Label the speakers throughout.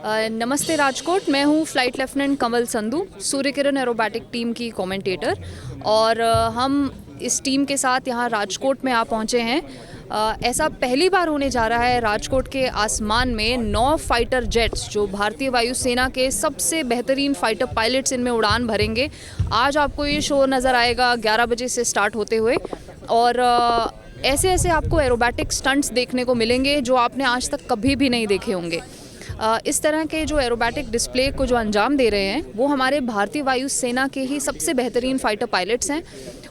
Speaker 1: नमस्ते राजकोट, मैं हूँ flight lieutenant Kanwal Sandhu Surya Kiran aerobatic team की कमेंटेटर और हम इस टीम के साथ यहाँ राजकोट में आ पहुँचे हैं। ऐसा पहली बार होने जा रहा है राजकोट के आसमान में नौ फाइटर जेट्स जो भारतीय वायुसेना के सबसे बेहतरीन फाइटर पायलट्स इनमें उड़ान भरेंगे। आज आपको ये शो नज़र आएगा 11 बजे से स्टार्ट होते हुए और ऐसे ऐसे आपको एरोबैटिक स्टंट्स देखने को मिलेंगे जो आपने आज तक कभी भी नहीं देखे होंगे। इस तरह के जो एरोबैटिक डिस्प्ले को जो अंजाम दे रहे हैं वो हमारे भारतीय वायुसेना के ही सबसे बेहतरीन फाइटर पायलट्स हैं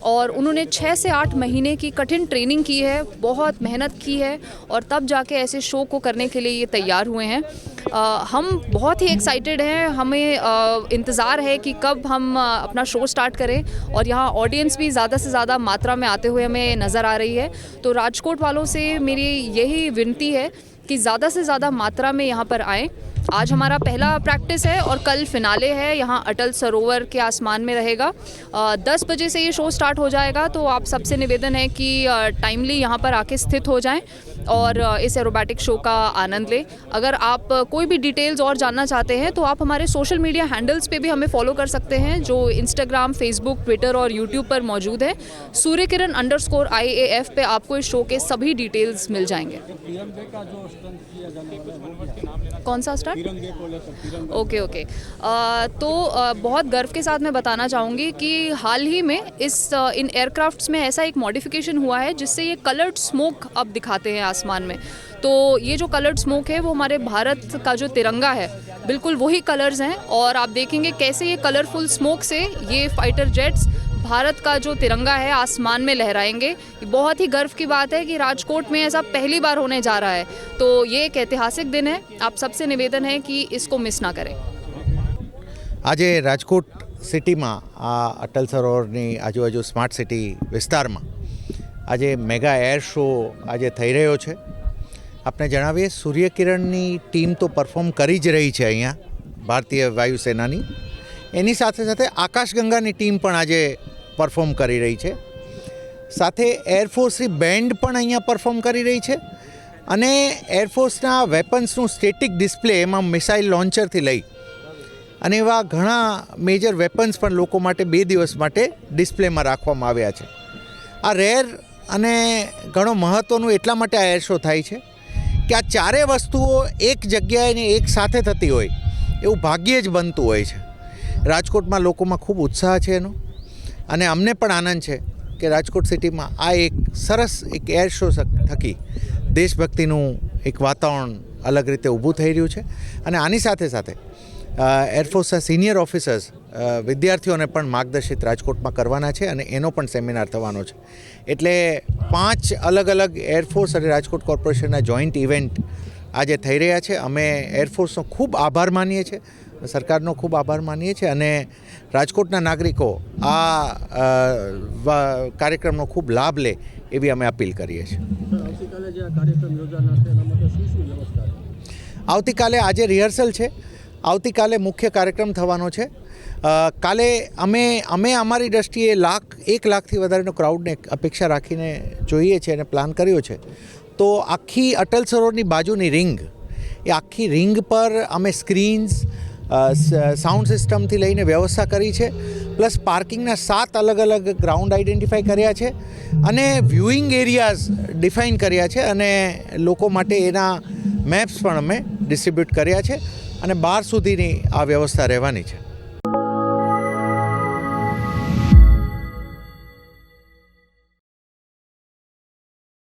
Speaker 1: और उन्होंने छः से आठ महीने की कठिन ट्रेनिंग की है बहुत मेहनत की है और तब जाके ऐसे शो को करने के लिए ये तैयार हुए हैं। अ, हम बहुत ही एक्साइटेड हैं हमें इंतज़ार है कि कब हम अ, अपना शो स्टार्ट करें और यहाँ ऑडियंस भी ज़्यादा से ज़्यादा मात्रा में आते हुए हमें नज़र आ रही है। तो राजकोट वालों से मेरी यही विनती है कि ज़्यादा से ज़्यादा मात्रा में यहाँ पर आएँ। आज हमारा पहला प्रैक्टिस है और कल फिनाले है। यहाँ अटल सरोवर के आसमान में रहेगा। दस बजे से ये शो स्टार्ट हो जाएगा तो आप सबसे निवेदन है कि टाइमली यहाँ पर आके स्थित हो जाएँ। और इस एरोबैटिक शो का आनंद लें। अगर आप कोई भी डिटेल्स और जानना चाहते हैं तो आप हमारे सोशल मीडिया हैंडल्स पे भी हमें फॉलो कर सकते हैं, जो इंस्टाग्राम फेसबुक ट्विटर और यूट्यूब पर मौजूद है। Surya Kiran underscore I A F पे आपको इस शो के सभी डिटेल्स मिल जाएँगे। कौन सा स्टार्ट ओके ओके तो बहुत गर्व के साथ मैं बताना चाहूँगी कि हाल ही में इस इन एयरक्राफ्ट्स में ऐसा एक मॉडिफिकेशन हुआ है, जिससे ये कलर्ड स्मोक अब दिखाते हैं आसमान में तो ये जो कलर्ड स्मोक है वो हमारे भारत का जो तिरंगा है बिल्कुल वही कलर्स हैं और आप देखेंगे कैसे ये कलरफुल स्मोक से ये फाइटर जेट्स भारत का जो तिरंगा है आसमान में लहराएंगे ये बहुत ही गर्व की बात है कि राजकोट में ऐसा पहली बार होने जा रहा है तो ये एक ऐतिहासिक दिन है आप सबसे निवेदन है कि इसको मिस ना करें
Speaker 2: આજે રાજકોટ સિટીમાં આ અટલ સરોવરની આજુબાજુ સ્માર્ટ સિટી વિસ્તારમાં આજે મેગા એર શો આજે થઈ રહ્યો છે. આપણે જણાવીએ, સૂર્યકિરણની ટીમ તો પરફોર્મ કરી જ રહી છે અહીંયા, ભારતીય વાયુસેનાની. એની સાથે સાથે આકાશગંગાની ટીમ પણ આજે પરફોર્મ કરી રહી છે. સાથે એરફોર્સની બેન્ડ પણ અહીંયા પરફોર્મ કરી રહી છે અને એરફોર્સના વેપન્સનું સ્ટેટિક ડિસ્પ્લે એમાં મિસાઇલ લોન્ચરથી લઈ અને એવા ઘણા મેજર વેપન્સ પણ લોકો માટે બે દિવસ માટે ડિસ્પ્લેમાં રાખવામાં આવ્યા છે. આ રેર અને ઘણો મહત્ત્વનું એટલા માટે આ એર થાય છે કે આ ચારે વસ્તુઓ એક જગ્યાએ એક સાથે થતી હોય, એવું ભાગ્યે જ બનતું હોય છે. રાજકોટમાં લોકોમાં ખૂબ ઉત્સાહ છે એનો. અને અમને પણ આનંદ છે કે રાજકોટ સિટીમાં આ એક સરસ એક એર શો થકી દેશભક્તિનું એક વાતાવરણ અલગ રીતે ઊભું થઈ રહ્યું છે. અને આની સાથે સાથે એરફોર્સના સિનિયર ઓફિસર્સ વિદ્યાર્થીઓને પણ માર્ગદર્શિત રાજકોટમાં કરવાના છે અને એનો પણ સેમિનાર થવાનો છે. એટલે પાંચ અલગ અલગ એરફોર્સ અને રાજકોટ કોર્પોરેશનના જોઈન્ટ ઇવેન્ટ આજે થઈ રહ્યા છે. અમે એરફોર્સનો ખૂબ આભાર માનીએ છીએ. સરકારનો ખૂબ આભાર માનીએ છીએ અને રાજકોટના નાગરિકો આ કાર્યક્રમનો ખૂબ લાભ લે એવી અમે અપીલ કરીએ છીએ.
Speaker 3: આવતીકાલે
Speaker 2: આજે રિહર્સલ છે. આવતીકાલે મુખ્ય કાર્યક્રમ થવાનો છે. કાલે અમે અમે અમારી દ્રષ્ટિએ લાખ એક લાખથી વધારેનો ક્રાઉડને અપેક્ષા રાખીને જોઈએ છે અને પ્લાન કર્યો છે. તો આખી અટલ સરોવરની બાજુની રિંગ એ આખી રિંગ પર અમે સ્ક્રીન્સ સાઉન્ડ સિસ્ટમથી લઈને વ્યવસ્થા કરી છે, પ્લસ પાર્કિંગના સાત અલગ અલગ ગ્રાઉન્ડ આઈડેન્ટિફાઈ કર્યા છે અને વ્યૂઇંગ એરિયાઝ ડિફાઇન કર્યા છે અને લોકો માટે એના મેપ્સ પણ અમે ડિસ્ટ્રીબ્યુટ કર્યા છે અને બાર સુધીની આ વ્યવસ્થા રહેવાની છે.